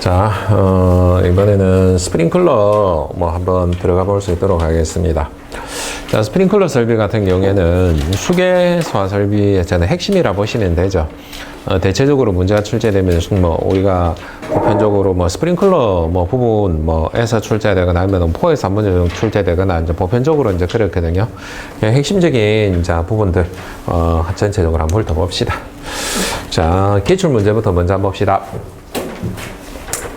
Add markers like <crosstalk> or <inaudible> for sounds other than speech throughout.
자, 어, 이번에는 스프링클러 뭐 한번 들어가 볼 수 있도록 하겠습니다. 자, 스프링클러 설비 같은 경우에는 수계 소화 설비의 저는 핵심이라 보시면 되죠. 어, 대체적으로 문제가 출제되면 뭐 우리가 보편적으로 뭐 스프링클러 뭐 부분 뭐에서 출제되거나 아니면 포에서 한 번에 출제되거나 이제 보편적으로 이제 그렇거든요. 예, 핵심적인 자 부분들 어, 전체적으로 한번 훑어봅시다. 자, 기출 문제부터 먼저 한번 봅시다.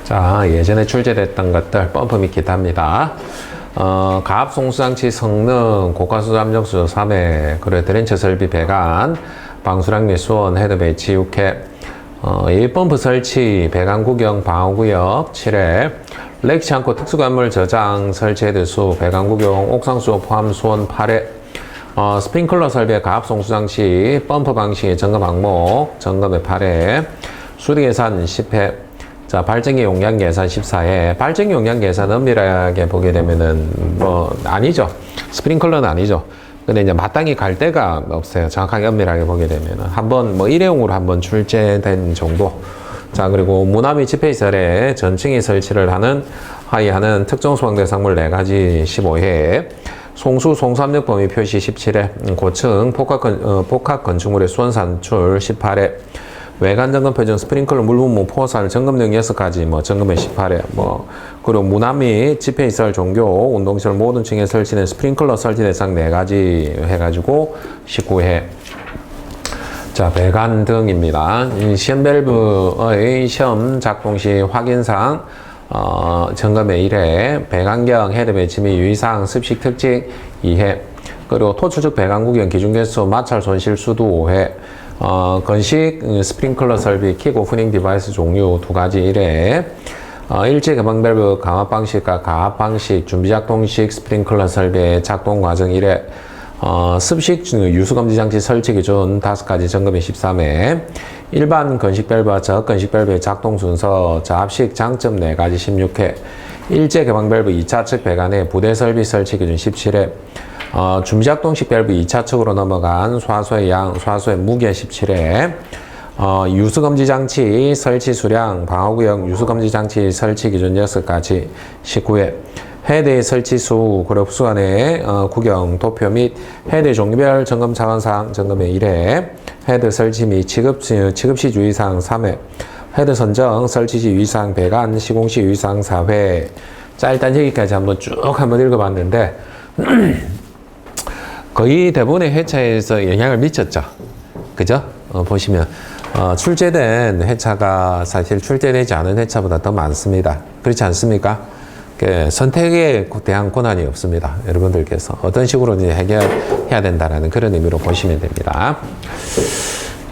자, 예전에 출제됐던 것들, 펌프 및 기타입니다. 어, 가압 송수장치 성능, 고가수 잠정수 3회, 그리고 드렌처 설비 배관, 방수량 및 수원, 헤드 배치 6회, 어, 1펌프 설치, 배관 구경, 방어 구역 7회, 렉치 않고 특수관물 저장, 설치 헤드 수, 배관 구경, 옥상 수 포함 수원 8회, 어, 스프링클러 설비의 가압 송수장치, 펌프 방식의 점검 항목, 점검의 8회, 수리 계산 10회, 자, 발전기 용량 계산 14회. 발전기 용량 계산 엄밀하게 보게 되면은 뭐 아니죠. 스프링클러는 아니죠. 근데 이제 마땅히 갈 데가 없어요. 정확하게 엄밀하게 보게 되면은 한번 뭐 일회용으로 한번 출제된 정도. 자, 그리고 무나미 지폐이설에 전층이 설치를 하는 하이하는 특정 소방 대상물 4가지 15회. 송수 송삼력 범위 표시 17회. 고층 복합, 건, 어, 복합 건축물의 수원 산출 18회. 외관 점검 표준 스프링클러 물분무 포살 점검 등 6가지 뭐 점검의 18회 뭐 그리고 문화 및 집회 시설 종교 운동시설 모든 층에 설치된 스프링클러 설치 대상 4가지 해가지고 19회. 자 배관 등입니다. 이 시험 밸브의 시험 작동 시 확인상 어, 점검의 1회 배관경 헤드 배치 및 유의사항 습식 특징 2회 그리고 토추적 배관 구경 기준 개수 마찰 손실 수도 5회 어, 건식 음, 스프링클러 설비 킥 오프닝 디바이스 종류 두 가지 1회 어, 일제 개방 밸브 강압 방식과 가압 방식 준비 작동식 스프링클러 설비의 작동 과정 1회 어, 습식 유수검지 장치 설치 기준 다섯 가지 점검의 13회. 일반 건식 밸브와 저건식 밸브의 작동 순서 자합식 장점 4가지 16회. 일제 개방 밸브 2차 측 배관의 부대 설비 설치 기준 17회 어, 준비작동식 밸브 2차 측으로 넘어간 수화소의 양, 수화소의 무게 17회, 어, 유수검지 장치 설치 수량, 방어구역 유수검지 장치 설치 기준 6가지 19회, 헤드의 설치 수, 그룹 수간의 어, 구경, 도표 및 헤드 종류별 점검 차원사항 점검의 1회, 헤드 설치 및 취급, 취급시 주의사항 3회, 헤드 선정, 설치시 유의사항 배관, 시공시 유의사항 4회. 자, 일단 여기까지 한번 쭉 한번 읽어봤는데, <clears throat> 거의 대부분의 회차에서 영향을 미쳤죠. 그죠? 어, 보시면 어, 출제된 회차가 사실 출제되지 않은 회차보다 더 많습니다. 그렇지 않습니까? 그 선택에 대한 권한이 없습니다. 여러분들께서 어떤 식으로 이제 해결해야 된다라는 그런 의미로 보시면 됩니다.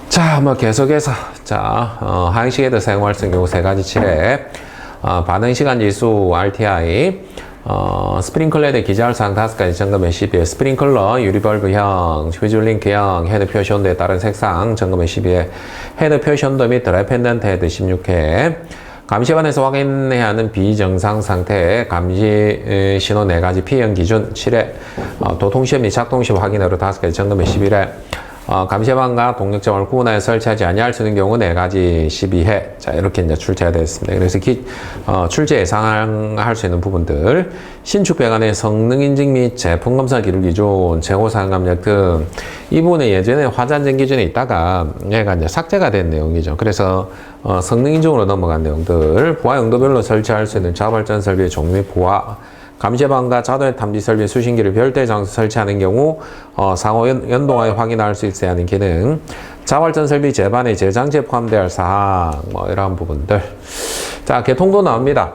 자, 뭐 계속해서 자 어, 항식에도 사용할 수 있는 경우 세 가지 칠해 어, 반응 시간 지수 RTI 어, 스프링클러에 대해 기재할 사항 다섯 가지 점검의 12회 스프링클러 유리벌브형 휘줄링크형 헤드 표시 온도에 따른 색상 점검의 12회 헤드 표시 온도 및 드라이 펜던트 헤드 16회. 감시반에서 확인해야 하는 비정상 상태 감시 신호 4가지 P형 기준 7회. 어, 도통시험 및 작동시험 확인으로 다섯 가지 점검의 11회 어, 감시반과 동력점을 구분하여 설치하지 아니할 수 있는 경우 네 가지 12회. 자, 이렇게 이제 출제가 되었습니다. 그래서 기, 어, 출제 예상할 수 있는 부분들, 신축 배관의 성능 인증 및 제품 검사 기록 기준, 재고 사항 감력 등, 이 부분에 예전에 화잔전 기준에 있다가 얘가 이제 삭제가 된 내용이죠. 그래서, 어, 성능 인증으로 넘어간 내용들, 부하 용도별로 설치할 수 있는 자발전 설비의 종류 및 부하, 감시반과 자동의 탐지 설비 수신기를 별도의 장소 설치하는 경우 어, 상호 연, 동하여 확인할 수 있어야 하는 기능 자발전 설비 제반에 제장치에 포함되어 할 사항 뭐 이러한 부분들 자 개통도 나옵니다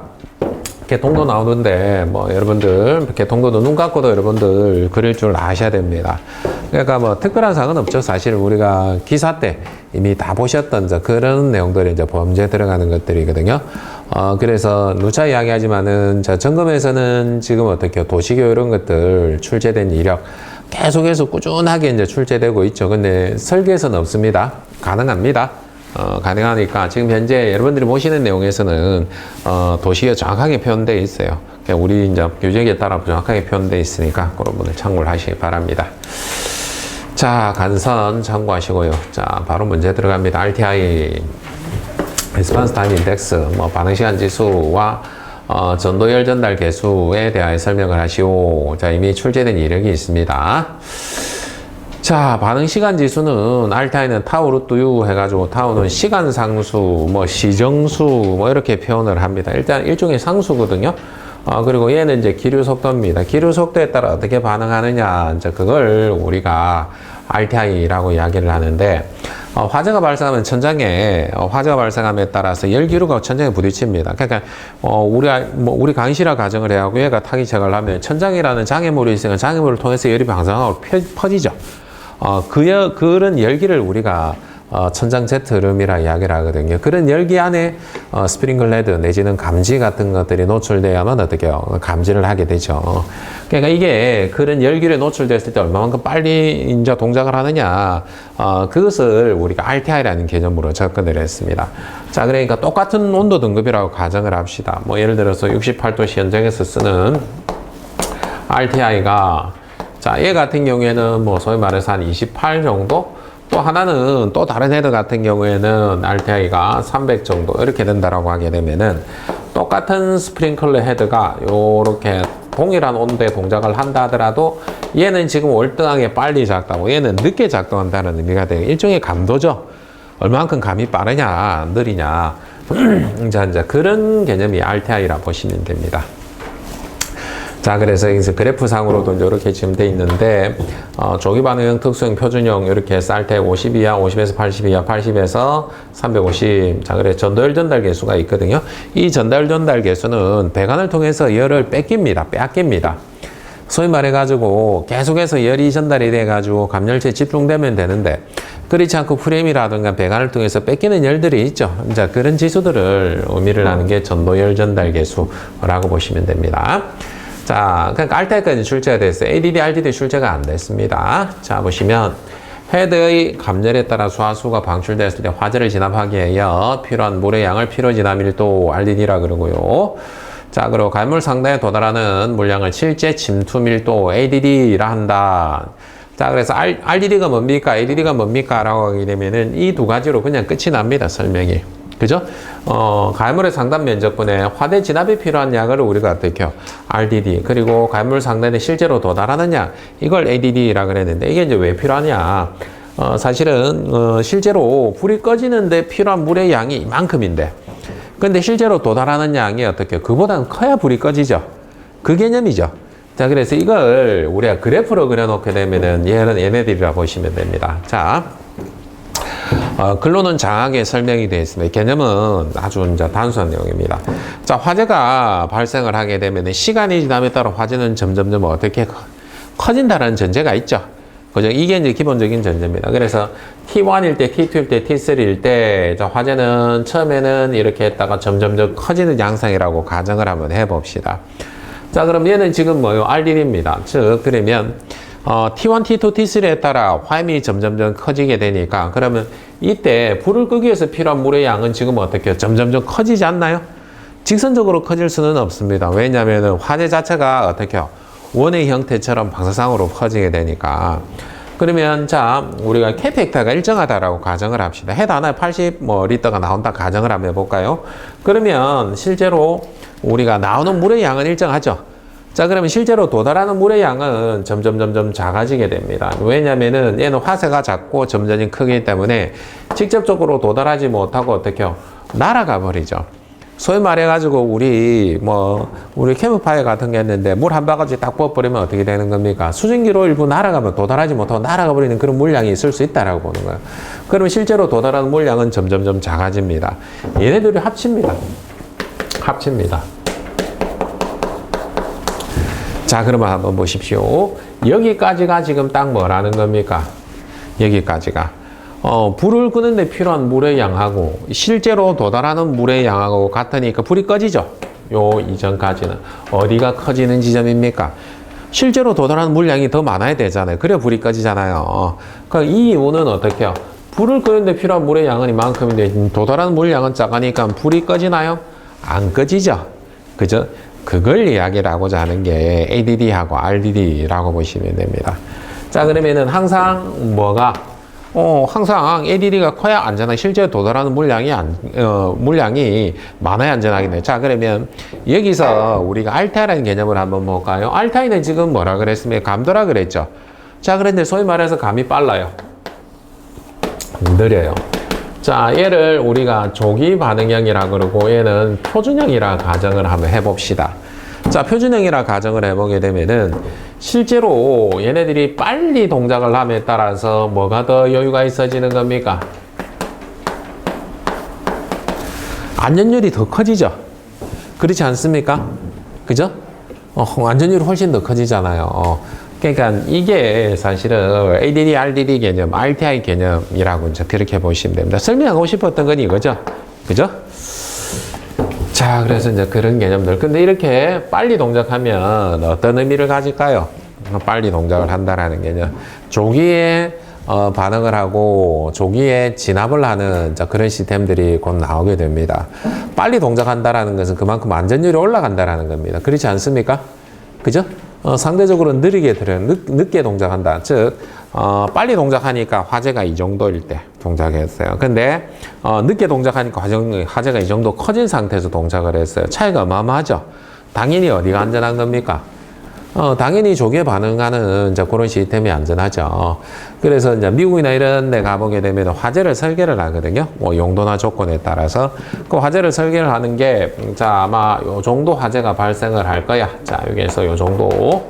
개통도 나오는데 뭐 여러분들 개통도도 눈 감고도 여러분들 그릴 줄 아셔야 됩니다. 그러니까 뭐 특별한 사항은 없죠. 사실 우리가 기사 때 이미 다 보셨던 저 그런 내용들이 이제 범죄 들어가는 것들이거든요. 어 그래서 누차 이야기하지만은 저 점검에서는 지금 어떻게 도시교 이런 것들 출제된 이력 계속해서 꾸준하게 이제 출제되고 있죠. 근데 설계에서는 없습니다. 가능합니다. 어, 가능하니까 지금 현재 여러분들이 보시는 내용에서는 어, 도시가 정확하게 표현되어 있어요. 우리 이제 규정에 따라 정확하게 표현되어 있으니까 그런 분들 참고를 하시기 바랍니다. 자, 간선 참고하시고요. 자, 바로 문제 들어갑니다. RTI 리스판스 타임 인덱스, 뭐 반응 시간 지수와 어, 전도 열 전달 개수에 대하여 설명을 하시오. 자, 이미 출제된 이력이 있습니다. 자, 반응 시간 지수는 알타이는 타우 루트 U 해가지고 타우는 시간 상수, 뭐 시정수, 뭐 이렇게 표현을 합니다. 일단 일종의 상수거든요. 어, 그리고 얘는 이제 기류 속도입니다. 기류 속도에 따라 어떻게 반응하느냐, 이제 그걸 우리가 RTI라고 이야기를 하는데, 어, 화재가 발생하면 천장에, 어, 화재가 발생함에 따라서 열기류가 천장에 부딪힙니다. 그러니까, 어, 우리, 뭐, 우리 강시라 가정을 해하고 얘가 타기책을 하면 천장이라는 장애물이 있으면 장애물을 통해서 열이 방사하고 펴- 퍼지죠. 어, 그, 여, 그런 열기를 우리가 어, 천장 제트 흐름이라 이야기를 하거든요. 그런 열기 안에 어, 스프링글 레드 내지는 감지 같은 것들이 노출돼야만 어떻게 요 감지를 하게 되죠. 그러니까 이게 그런 열기에 노출됐을 때 얼마만큼 빨리 이제 동작을 하느냐, 어, 그것을 우리가 RTI라는 개념으로 접근을 했습니다. 자, 그러니까 똑같은 온도 등급이라고 가정을 합시다. 뭐 예를 들어서 68도씨 현장에서 쓰는 RTI가 자, 얘 같은 경우에는 뭐 소위 말해서 한 28 정도? 또 하나는 또 다른 헤드 같은 경우에는 RTI가 300 정도 이렇게 된다라고 하게 되면은 똑같은 스프링클러 헤드가 요렇게 동일한 온도의 동작을 한다 하더라도 얘는 지금 월등하게 빨리 작동하고 얘는 늦게 작동한다는 의미가 돼요. 일종의 감도죠. 얼마만큼 감이 빠르냐, 느리냐. <clears throat> 이제 그런 개념이 RTI라 보시면 됩니다. 자, 그래서 여기서 그래프상으로도 이렇게 지금 돼 있는데, 어, 조기 반응형, 특수형, 표준형, 이렇게 쌀때 50 이하, 50에서 80 이하, 80에서 350. 자, 그래 전도열 전달 개수가 있거든요. 이 전달 전달 개수는 배관을 통해서 열을 뺏깁니다. 빼앗깁니다. 소위 말해가지고 계속해서 열이 전달이 돼가지고 감열체에 집중되면 되는데 그렇지 않고 프레임이라든가 배관을 통해서 뺏기는 열들이 있죠. 이제 그런 지수들을 의미를 하는 게 전도열 전달 개수라고 보시면 됩니다. 자, 그러니까 알타까지 출제가 됐어요. ADD, RDD 출제가 안 됐습니다. 자, 보시면 헤드의 감열에 따라 수화수가 방출됐을 때 화재를 진압하기 위하여 필요한 물의 양을 필요 진압 밀도 RDD라 그러고요. 자, 그리고 갈물 상단에 도달하는 물량을 실제 침투 밀도 ADD라 한다. 자, 그래서 R, RDD가 뭡니까? ADD가 뭡니까? 라고 하게 되면은 이 두 가지로 그냥 끝이 납니다. 설명이. 그죠? 어, 갈물의 상단 면적분에 화대 진압이 필요한 양을 우리가 어떻게 해요? RDD. 그리고 갈물 상단에 실제로 도달하는 양. 이걸 ADD라 그랬는데 이게 이제 왜 필요하냐? 어, 사실은, 어, 실제로 불이 꺼지는데 필요한 물의 양이 이만큼인데. 근데 실제로 도달하는 양이 어떻게, 그보다는 커야 불이 꺼지죠. 그 개념이죠. 자, 그래서 이걸 우리가 그래프로 그려놓게 되면은 얘는 얘네들이라 보시면 됩니다. 자. 어, 글로는 장하게 설명이 되어 있습니다. 개념은 아주 이제 단순한 내용입니다. 자, 화재가 발생을 하게 되면 시간이 지남에 따라 화재는 점점점 어떻게 커- 커진다는 전제가 있죠. 그죠? 이게 이제 기본적인 전제입니다. 그래서 T1일 때, T2일 때, T3일 때, 자, 화재는 처음에는 이렇게 했다가 점점점 커지는 양상이라고 가정을 한번 해봅시다. 자, 그럼 얘는 지금 뭐요? RDD입니다. 즉, 그러면, 어, T1, T2, T3에 따라 화염이 점점점 커지게 되니까, 그러면 이때 불을 끄기 위해서 필요한 물의 양은 지금 어떻게? 점점점 커지지 않나요? 직선적으로 커질 수는 없습니다. 왜냐하면 화재 자체가 어떻게? 원의 형태처럼 방사상으로 퍼지게 되니까. 그러면 자 우리가 K팩터가 일정하다라고 가정을 합시다. 헤드 하나에 80뭐 리터가 나온다 가정을 한번 해볼까요? 그러면 실제로 우리가 나오는 물의 양은 일정하죠. 자 그러면 실제로 도달하는 물의 양은 점점 점점 작아지게 됩니다. 왜냐면은 얘는 화세가 작고 점점이 크기 때문에 직접적으로 도달하지 못하고 어떻게 요? 날아가 버리죠. 소위 말해가지고 우리 뭐 우리 캠프파이어 같은 게 있는데 물 한 바가지 딱 부어버리면 어떻게 되는 겁니까? 수증기로 일부 날아가면 도달하지 못하고 날아가 버리는 그런 물량이 있을 수 있다라고 보는 거예요. 그러면 실제로 도달하는 물량은 점점점 작아집니다. 얘네들이 합칩니다. 합칩니다. 자, 그러면 한번 보십시오. 여기까지가 지금 딱 뭐라는 겁니까? 여기까지가. 어, 불을 끄는데 필요한 물의 양하고 실제로 도달하는 물의 양하고 같으니까 불이 꺼지죠. 요 이전까지는 어디가 커지는 지점입니까? 실제로 도달하는 물량이 더 많아야 되잖아요. 그래 불이 꺼지잖아요. 그러니까 이 이유는 어떻게요? 불을 끄는데 필요한 물의 양은 이만큼인데 도달하는 물량은 작으니까 불이 꺼지나요? 안 꺼지죠. 그죠? 그걸 이야기를 하고자 하는 게 ADD하고 RDD라고 보시면 됩니다. 자, 그러면은 항상 뭐가 어, 항상 ADD가 커야 안전하, 실제 도달하는 물량이 안, 어, 물량이 많아야 안전하긴 해요. 자, 그러면 여기서 우리가 알타라는 개념을 한번 볼까요? 알타이는 지금 뭐라 그랬습니까? 감도라 그랬죠. 자, 그런데 소위 말해서 감이 빨라요. 느려요. 자, 얘를 우리가 조기 반응형이라 그러고 얘는 표준형이라 가정을 한번 해봅시다. 자, 표준형이라 가정을 해보게 되면은 실제로 얘네들이 빨리 동작을 함에 따라서 뭐가 더 여유가 있어지는 겁니까? 안전율이 더 커지죠? 그렇지 않습니까? 그죠? 어, 안전율이 훨씬 더 커지잖아요. 어, 그러니까 이게 사실은 ADD, RDD 개념, RTI 개념이라고 이제 그렇게 보시면 됩니다. 설명하고 싶었던 건 이거죠. 그죠? 자, 그래서 이제 그런 개념들. 근데 이렇게 빨리 동작하면 어떤 의미를 가질까요? 빨리 동작을 한다라는 개념. 조기에 어, 반응을 하고 조기에 진압을 하는 자, 그런 시스템들이 곧 나오게 됩니다. 빨리 동작한다라는 것은 그만큼 안전율이 올라간다라는 겁니다. 그렇지 않습니까? 그죠? 어, 상대적으로 느리게 들어 늦, 늦게 동작한다. 즉 어, 빨리 동작하니까 화재가 이 정도일 때 동작했어요. 근데 어, 늦게 동작하니까 화재가 이 정도 커진 상태에서 동작을 했어요. 차이가 어마어마하죠. 당연히 어디가 안전한 겁니까? 어, 당연히 조기에 반응하는 이제 그런 시스템이 안전하죠. 그래서 이제 미국이나 이런 데 가보게 되면 화재를 설계를 하거든요. 뭐 용도나 조건에 따라서. 그 화재를 설계를 하는 게, 음, 자, 아마 요 정도 화재가 발생을 할 거야. 자, 여기에서 요 정도.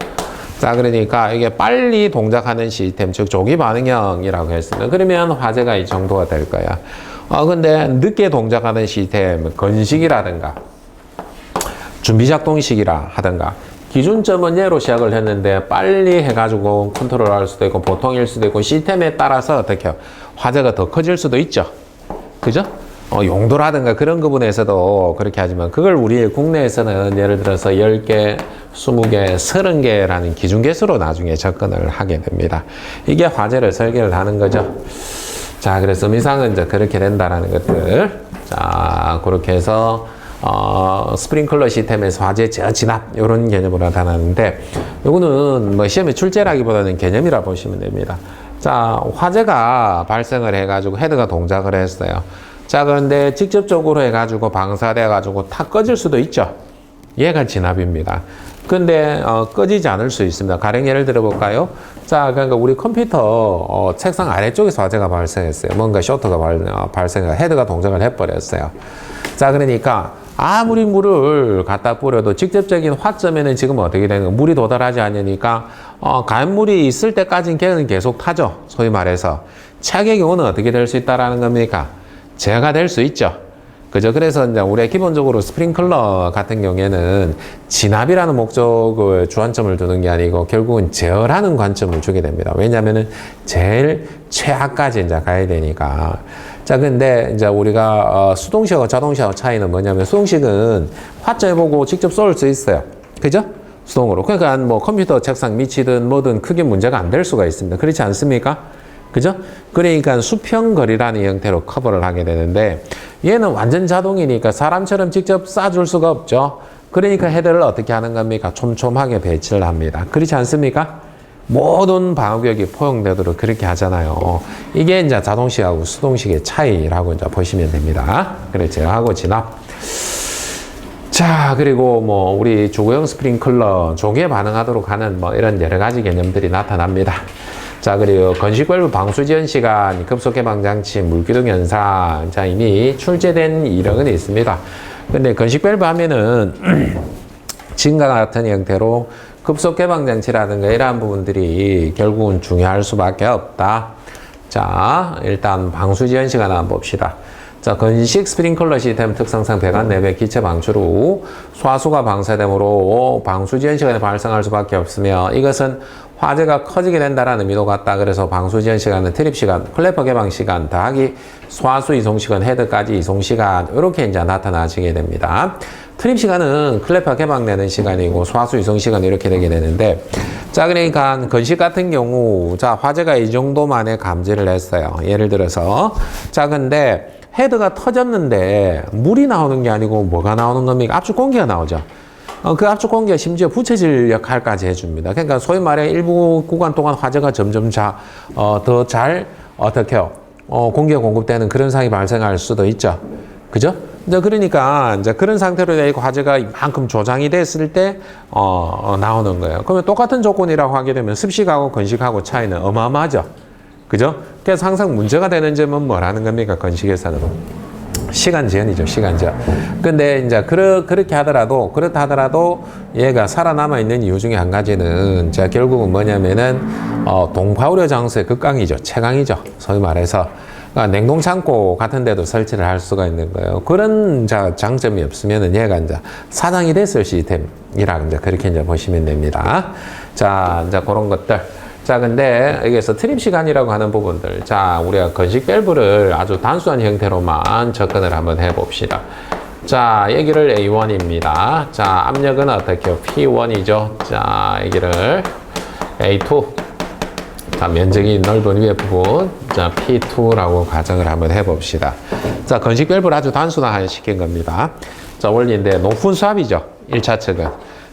자, 그러니까 이게 빨리 동작하는 시스템, 즉 조기 반응형이라고 했습니다. 그러면 화재가 이 정도가 될 거야. 어, 근데 늦게 동작하는 시스템, 건식이라든가, 준비작동식이라 하든가, 기준점은 예로 시작을 했는데 빨리 해가지고 컨트롤 할 수도 있고 보통일 수도 있고 시스템에 따라서 어떻게? 화재가 더 커질 수도 있죠. 그죠? 어, 용도라든가 그런 부분에서도 그렇게 하지만 그걸 우리 국내에서는 예를 들어서 10개, 20개, 30개라는 기준 개수로 나중에 접근을 하게 됩니다. 이게 화재를 설계를 하는 거죠. 자, 그래서 미상은 이제 그렇게 된다라는 것들. 자, 그렇게 해서 어, 스프링클러 시스템에서 화재 저 진압 이런 개념으로 나타나는데 요거는 뭐 시험에 출제라기보다는 개념이라 보시면 됩니다. 자, 화재가 발생을 해가지고 헤드가 동작을 했어요. 자, 그런데 직접적으로 해가지고 방사돼 가지고 탁 꺼질 수도 있죠. 얘가 진압입니다. 근데 어, 꺼지지 않을 수 있습니다. 가령 예를 들어 볼까요? 자, 그러니까 우리 컴퓨터 어, 책상 아래쪽에서 화재가 발생했어요. 뭔가 쇼트가 발, 어, 발생해 헤드가 동작을 해버렸어요. 자, 그러니까 아무리 물을 갖다 뿌려도 직접적인 화점에는 지금 어떻게 되는 거 물이 도달하지 않으니까 어, 간물이 있을 때까지는 걔는 계속 타죠. 소위 말해서 최악의 경우는 어떻게 될 수 있다라는 겁니까? 제어가 될 수 있죠. 그죠? 그래서 이제 우리가 기본적으로 스프링클러 같은 경우에는 진압이라는 목적을 주안점을 두는 게 아니고 결국은 제어라는 관점을 주게 됩니다. 왜냐면은 제일 최악까지 이제 가야 되니까. 자, 근데 이제 우리가 어, 수동식하고 자동식하고 차이는 뭐냐면 수동식은 화점에 보고 직접 쏠 수 있어요. 그죠? 수동으로. 그러니까 뭐 컴퓨터 책상 밑이든 뭐든 크게 문제가 안 될 수가 있습니다. 그렇지 않습니까? 그죠? 그러니까 수평거리라는 형태로 커버를 하게 되는데 얘는 완전 자동이니까 사람처럼 직접 쏴줄 수가 없죠. 그러니까 헤드를 어떻게 하는 겁니까? 촘촘하게 배치를 합니다. 그렇지 않습니까? 모든 방어구역이 포용되도록 그렇게 하잖아요. 이게 이제 자동식하고 수동식의 차이라고 이제 보시면 됩니다. 그래 제어하고 진압. 자, 그리고 뭐 우리 주거용 스프링클러 조기에 반응하도록 하는 뭐 이런 여러 가지 개념들이 나타납니다. 자, 그리고 건식 밸브 방수 지연 시간, 급속 개방 장치, 물기둥 현상, 자 이미 출제된 이력은 있습니다. 근데 건식 밸브 하면은 <clears throat> 지금과 같은 형태로 급속 개방 장치라든가 이러한 부분들이 결국은 중요할 수밖에 없다. 자, 일단 방수 지연 시간 한번 봅시다. 자, 건식 스프링클러 시스템 특성상 배관 내배 기체 방출 후 소화수가 방사됨으로 방수 지연 시간이 발생할 수밖에 없으며 이것은 화재가 커지게 된다는 의미도 같다. 그래서 방수 지연 시간은 트립 시간, 클래퍼 개방 시간 더하기 소화수 이송 시간, 헤드까지 이송 시간 이렇게 이제 나타나지게 됩니다. 트립 시간은 클래퍼 개방되는 시간이고 소화수 이송 시간이 이렇게 되게 되는데 자 그러니까 건식 같은 경우 자 화재가 이 정도 만에 감지를 했어요. 예를 들어서 자 근데 헤드가 터졌는데 물이 나오는 게 아니고 뭐가 나오는 겁니까? 압축 공기가 나오죠. 어, 그 압축 공기가 심지어 부채질 역할까지 해줍니다. 그러니까 소위 말해 일부 구간 동안 화재가 점점 자, 어, 더 잘, 어떻게요? 어, 공기가 공급되는 그런 상황이 발생할 수도 있죠. 그죠? 이제 그러니까 이제 그런 상태로 내 과제가 이만큼 조장이 됐을 때 어, 어, 나오는 거예요. 그러면 똑같은 조건이라고 하게 되면 습식하고 건식하고 차이는 어마어마하죠. 그죠? 그래서 항상 문제가 되는 점은 뭐라는 겁니까? 건식에서는. 시간 제한이죠, 시간 제한. 근데 이제 그러, 그렇게 하더라도, 그렇다 하더라도 얘가 살아남아 있는 이유 중에 한 가지는 자, 결국은 뭐냐면은, 어, 동파우려 장소의 극강이죠. 최강이죠. 소위 말해서. 그러니까 냉동 창고 같은 데도 설치를 할 수가 있는 거예요. 그런 자, 장점이 없으면은 얘가 이제 사장이 됐을 시스템이라 이제 그렇게 이제 보시면 됩니다. 자, 이제 그런 것들. 자, 근데 여기서 트립 시간이라고 하는 부분들. 자, 우리가 건식 밸브를 아주 단순한 형태로만 접근을 한번 해봅시다. 자, 여기를 A1입니다. 자, 압력은 어떻게 요 P1이죠. 자, 여기를 A2. 자, 면적이 넓은 위에 부분. 자, P2라고 가정을 한번 해봅시다. 자, 건식 밸브를 아주 단순화시킨 시킨 겁니다. 자, 원리인데 높은 수압이죠. 1차 측은.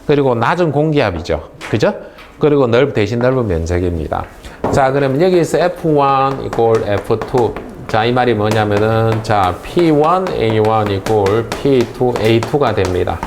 그리고 낮은 공기압이죠. 그죠? 그리고 넓, 대신 넓은 면적입니다. 자, 그러면 여기서 F1 이꼴 F2. 자, 이 말이 뭐냐면은, 자, P1, A1 이꼴 P2, A2가 됩니다.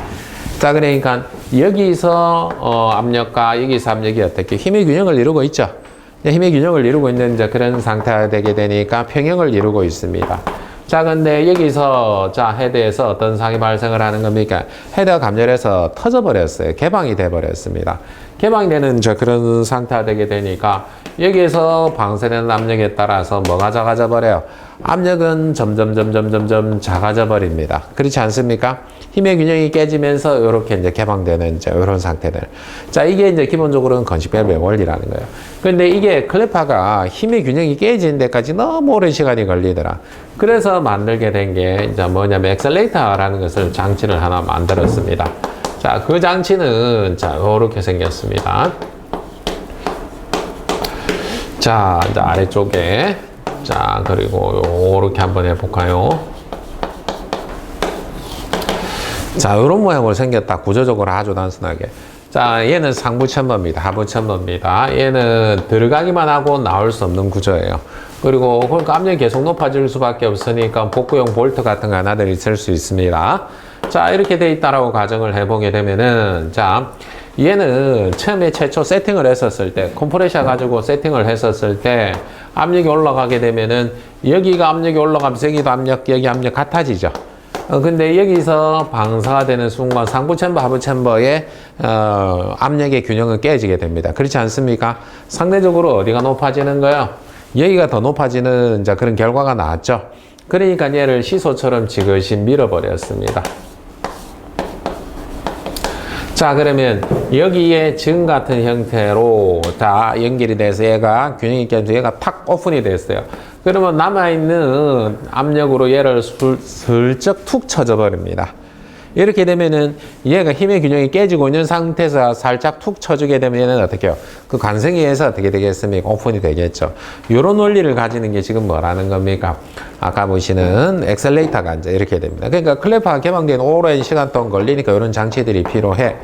자, 그러니까 여기서 어, 압력과 여기서 압력이 어떻게 힘의 균형을 이루고 있죠. 힘의 균형을 이루고 있는 이제 그런 상태가 되게 되니까 평형을 이루고 있습니다. 자, 근데 여기서 자 헤드에서 어떤 상이 발생을 하는 겁니까? 헤드가 감열해서 터져버렸어요. 개방이 돼버렸습니다. 개방이 되는 저 그런 상태가 되게 되니까 여기에서 방사되는 압력에 따라서 뭐가 작아져 버려요? 압력은 점점 점점 점점 작아져 버립니다. 그렇지 않습니까? 힘의 균형이 깨지면서 이렇게 이제 개방되는 이제 이런 상태들. 자, 이게 이제 기본적으로는 건식 밸브의 원리라는 거예요. 근데 이게 클레파가 힘의 균형이 깨지는 데까지 너무 오랜 시간이 걸리더라. 그래서 만들게 된 게 이제 뭐냐면 엑셀레이터라는 것을 장치를 하나 만들었습니다. 자, 그 장치는 자, 이렇게 생겼습니다. 자, 이제 아래쪽에 자, 그리고 요렇게 한번 해볼까요? 자, 이런 모양으로 생겼다. 구조적으로 아주 단순하게. 자, 얘는 상부 챔버입니다. 하부 챔버입니다. 얘는 들어가기만 하고 나올 수 없는 구조예요. 그리고 그러니까 압력이 계속 높아질 수밖에 없으니까 복구용 볼트 같은 거 하나들 있을 수 있습니다. 자, 이렇게 돼 있다라고 가정을 해보게 되면은, 자, 얘는 처음에 최초 세팅을 했었을 때, 컴프레셔 가지고 세팅을 했었을 때, 압력이 올라가게 되면은, 여기가 압력이 올라가면서 여기도 압력, 여기 압력 같아지죠. 어, 근데 여기서 방사가 되는 순간 상부 챔버, 하부 챔버의 어, 압력의 균형은 깨지게 됩니다. 그렇지 않습니까? 상대적으로 어디가 높아지는 거예요? 여기가 더 높아지는 이제 그런 결과가 나왔죠. 그러니까 얘를 시소처럼 지그시 밀어버렸습니다. 자 그러면 여기에 정 같은 형태로 다 연결이 돼서 얘가 균형이 깨져서 얘가 탁 오픈이 됐어요. 그러면 남아있는 압력으로 얘를 슬, 슬쩍 툭 쳐져 버립니다. 이렇게 되면은 얘가 힘의 균형이 깨지고 있는 상태에서 살짝 툭 쳐주게 되면 얘는 어떻게 해요? 그 관성에 의해서 어떻게 되겠습니까? 오픈이 되겠죠. 이런 원리를 가지는 게 지금 뭐라는 겁니까? 아까 보시는 엑셀레이터가 이제 이렇게 됩니다. 그러니까 클래퍼가 개방된 오랜 시간 동안 걸리니까 이런 장치들이 필요해.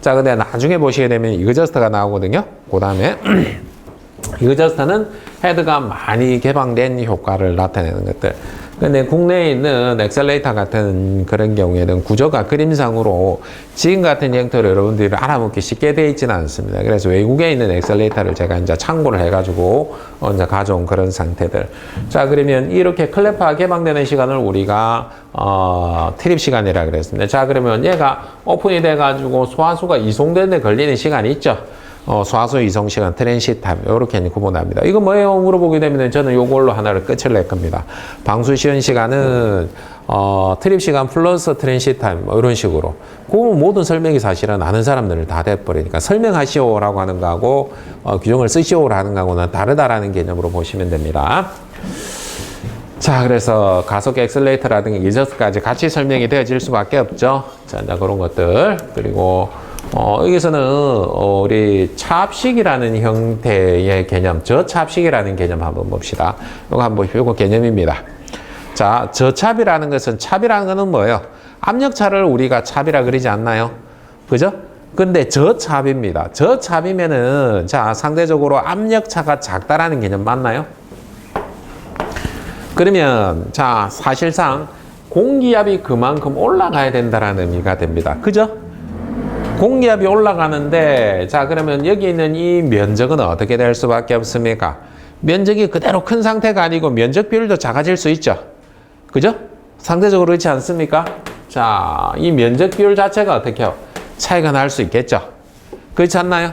자, 근데 나중에 보시게 되면 이그저스터가 나오거든요. 그 다음에 <clears throat> 이그저스터는 헤드가 많이 개방된 효과를 나타내는 것들. 근데 국내에 있는 엑셀레이터 같은 그런 경우에는 구조가 그림상으로 지금 같은 형태로 여러분들이 알아먹기 쉽게 되어 있지는 않습니다. 그래서 외국에 있는 엑셀레이터를 제가 이제 참고를 해가지고 어, 이제 가져온 그런 상태들. 자, 그러면 이렇게 클래퍼가 개방되는 시간을 우리가 어, 트립 시간이라 그랬습니다. 자, 그러면 얘가 오픈이 돼가지고 소화수가 이송되는 데 걸리는 시간이 있죠. 어, 소화수 이송 시간, 트랜시 타임, 이렇게 구분합니다. 이거 뭐예요? 물어보게 되면 저는 요걸로 하나를 끝을 낼 겁니다. 방수 시연 시간은, 어, 트립 시간 플러스 트랜시 타임, 뭐 이런 식으로. 그 모든 설명이 사실은 아는 사람들을 다 돼버리니까 설명하시오라고 하는 거하고, 어, 규정을 쓰시오라고 하는 거하고는 다르다라는 개념으로 보시면 됩니다. 자, 그래서 가속 엑셀레이터라든지 이저스까지 같이 설명이 되어질 수밖에 없죠. 자, 그런 것들. 그리고, 어, 여기서는, 어, 우리 차압식이라는 형태의 개념, 저차압식이라는 개념 한번 봅시다. 이거 한번, 요거 개념입니다. 자, 저차압이라는 것은, 차압이라는 것은 뭐예요? 압력차를 우리가 차압이라 그러지 않나요? 그죠? 근데 저차압입니다. 저차압이면은, 자, 상대적으로 압력차가 작다라는 개념 맞나요? 그러면 자 사실상 공기압이 그만큼 올라가야 된다라는 의미가 됩니다. 그죠? 공기압이 올라가는데 자 그러면 여기 있는 이 면적은 어떻게 될 수밖에 없습니까? 면적이 그대로 큰 상태가 아니고 면적 비율도 작아질 수 있죠. 그죠? 상대적으로 그렇지 않습니까? 자, 이 면적 비율 자체가 어떻게 요? 차이가 날 수 있겠죠. 그렇지 않나요?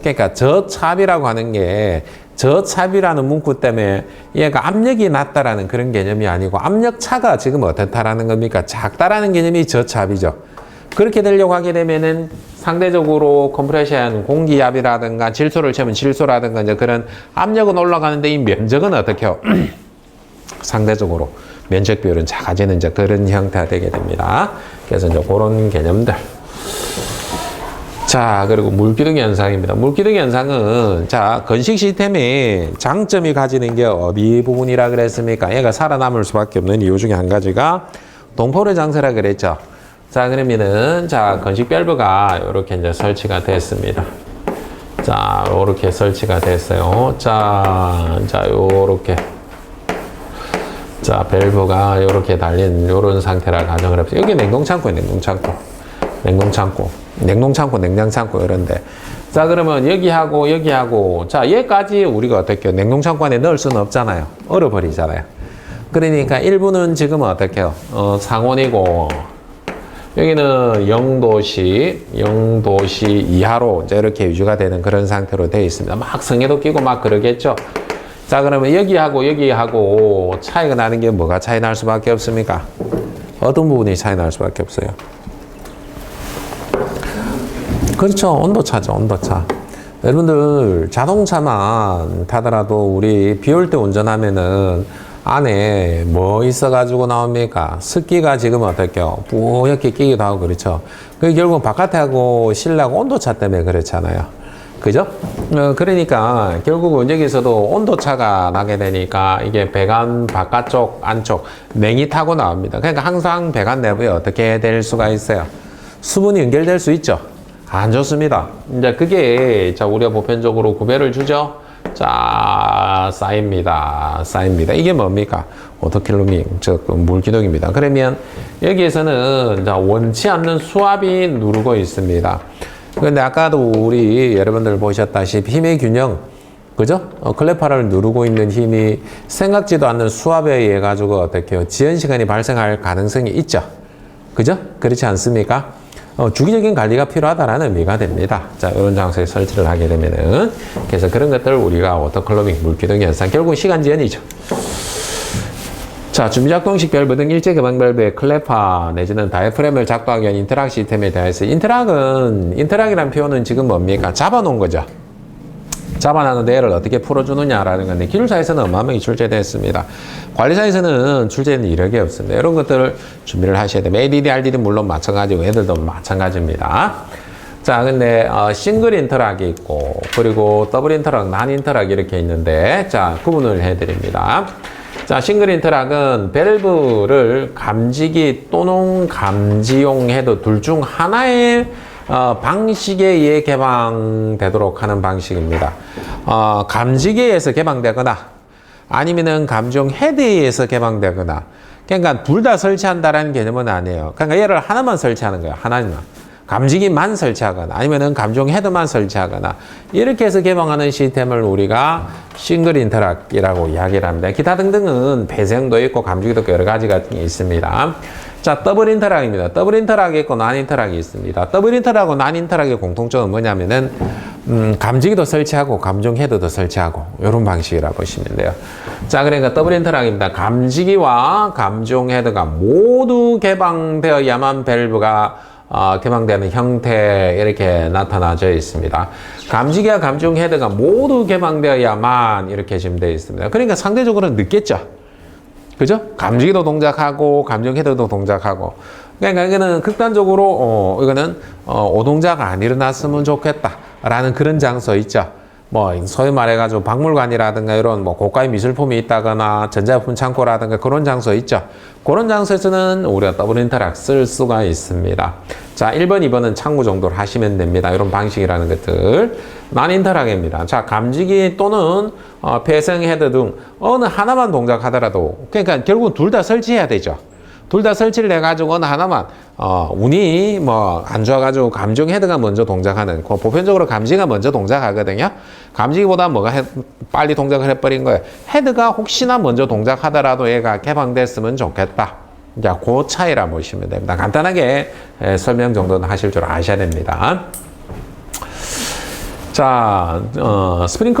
그러니까 저차비라고 하는 게 저차비라는 문구 때문에 얘가 압력이 낮다라는 그런 개념이 아니고 압력 차가 지금 어떻다라는 겁니까? 작다라는 개념이 저차비죠. 그렇게 되려고 하게 되면은 상대적으로 컴프레션 공기압이라든가 질소를 채우면 질소라든가 이제 그런 압력은 올라가는데 이 면적은 어떻게 요? <clears throat> 상대적으로 면적 비율은 작아지는 이제 그런 형태가 되게 됩니다. 그래서 이제 그런 개념들. 자, 그리고 물기둥 현상입니다. 물기둥 현상은, 자, 건식 시스템의 장점이 가지는 게 어디 부분이라 그랬습니까? 얘가 살아남을 수밖에 없는 이유 중에 한 가지가 동포를 장세라 그랬죠. 자, 그러면은, 자, 건식 밸브가 이렇게 이제 설치가 됐습니다. 자, 요렇게 설치가 됐어요. 자, 자, 요렇게. 자, 밸브가 이렇게 달린 이런 상태라 가정을 해보세요. 여기 냉동창고에 냉동창고. 냉동창고. 냉동창고, 냉장창고 이런데. 자, 그러면 여기하고 여기하고 자, 얘까지 우리가 어떻게 해요? 냉동창고 안에 넣을 수는 없잖아요. 얼어버리잖아요. 그러니까 일부는 지금 어떻게 해요? 어, 상온이고 여기는 0도시, 0도시 이하로 이제 이렇게 유지가 되는 그런 상태로 되어 있습니다. 막 성에도 끼고 막 그러겠죠. 자, 그러면 여기하고 여기하고 차이가 나는 게 뭐가 차이 날 수밖에 없습니까? 어떤 부분이 차이 날 수밖에 없어요? 그렇죠. 온도차죠. 온도차. 여러분들 자동차만 타더라도 우리 비 올 때 운전하면은 안에 뭐 있어가지고 나옵니까? 습기가 지금 어떨게요? 뿌옇게 끼기도 하고 그렇죠. 그 결국 바깥하고 실내하고 온도차 때문에 그렇잖아요. 그죠? 어, 그러니까 결국은 여기서도 온도차가 나게 되니까 이게 배관 바깥쪽 안쪽 냉이 타고 나옵니다. 그러니까 항상 배관 내부에 어떻게 될 수가 있어요? 수분이 연결될 수 있죠. 안 좋습니다. 이제 그게 자 우리가 보편적으로 구별을 주죠. 자 쌓입니다. 쌓입니다. 이게 뭡니까? 오토킬로밍 즉 물기둥입니다. 그러면 여기에서는 자 원치 않는 수압이 누르고 있습니다. 근데 아까도 우리 여러분들 보셨다시피 힘의 균형 그죠? 어, 클레파를 누르고 있는 힘이 생각지도 않는 수압에 의해 가지고 어떻게 요 지연 시간이 발생할 가능성이 있죠. 그죠? 그렇지 않습니까? 어, 주기적인 관리가 필요하다라는 의미가 됩니다. 자, 이런 장소에 설치를 하게 되면은 그래서 그런 것들을 우리가 오토클로밍 물기둥 현상 결국 시간 지연이죠. 자, 준비작동식 밸브 등 일제 개방 밸브의 클레파 내지는 다이프램을 작동하기 위한 인터락 시스템에 대해서 인터락은 인터락이라는 표현은 지금 뭡니까? 잡아놓은 거죠. 잡아놨는데 얘를 어떻게 풀어주느냐라는 건데 기술사에서는 어마어마하게 출제됐습니다. 관리사에서는 출제는 이력이 없습니다. 이런 것들을 준비를 하셔야 돼요. ADD, RDD 물론 마찬가지고 애들도 마찬가지입니다. 자, 근데 어, 싱글 인터락이 있고 그리고 더블 인터락, 난 인터락 이렇게 있는데 자 구분을 해드립니다. 자, 싱글 인터락은 밸브를 감지기 또는 감지용 해도 둘 중 하나의 어, 방식에 의해 개방되도록 하는 방식입니다. 어, 감지기에서 개방되거나 아니면은 감정 헤드에 의해서 개방되거나 그러니까 둘 다 설치한다라는 개념은 아니에요. 그러니까 얘를 하나만 설치하는 거예요. 하나만. 감지기만 설치하거나 아니면은 감정 헤드만 설치하거나 이렇게 해서 개방하는 시스템을 우리가 싱글 인터락이라고 이야기를 합니다. 기타 등등은 배생도 있고 감지기도 여러 가지가 있습니다. 자, 더블 인터락입니다. 더블 인터락이 있고 난 인터락이 있습니다. 더블 인터락하고 난 인터락의 공통점은 뭐냐면은 음, 감지기도 설치하고 감정 헤드도 설치하고 이런 방식이라 보시면 돼요. 자, 그러니까 더블 인터락입니다. 감지기와 감정 헤드가 모두 개방되어야만 밸브가 어, 개방되는 형태 이렇게 나타나져 있습니다. 감지기와 감정 헤드가 모두 개방되어야만 이렇게 지금 되어 있습니다. 그러니까 상대적으로 늦겠죠. 그죠? 감지기도 동작하고 감정 헤드도 동작하고 그러니까 이거는 극단적으로 어, 이거는 어, 오동작 안 일어났으면 좋겠다라는 그런 장소 있죠. 뭐 소위 말해가지고 박물관이라든가 이런 뭐 고가의 미술품이 있다거나 전자품 창고라든가 그런 장소 있죠. 그런 장소에서는 우리가 더블 인터락 쓸 수가 있습니다. 자, 1번, 2번은 창구 정도로 하시면 됩니다. 이런 방식이라는 것들. 난 인터락입니다. 자, 감지기 또는 어, 배송 헤드 등 어느 하나만 동작하더라도 그러니까 결국은 둘다 설치해야 되죠. 둘 다 설치를 해가지고 어느 하나만 어, 운이 뭐 안 좋아가지고 감정 헤드가 먼저 동작하는 그 보편적으로 감지가 먼저 동작하거든요. 감지기보다 뭐가 해- 빨리 동작을 해버린 거예요. 헤드가 혹시나 먼저 동작하더라도 얘가 개방됐으면 좋겠다. 자, 그 차이라 보시면 됩니다. 간단하게 에, 설명 정도는 하실 줄 아셔야 됩니다. 자, 어, 스프링클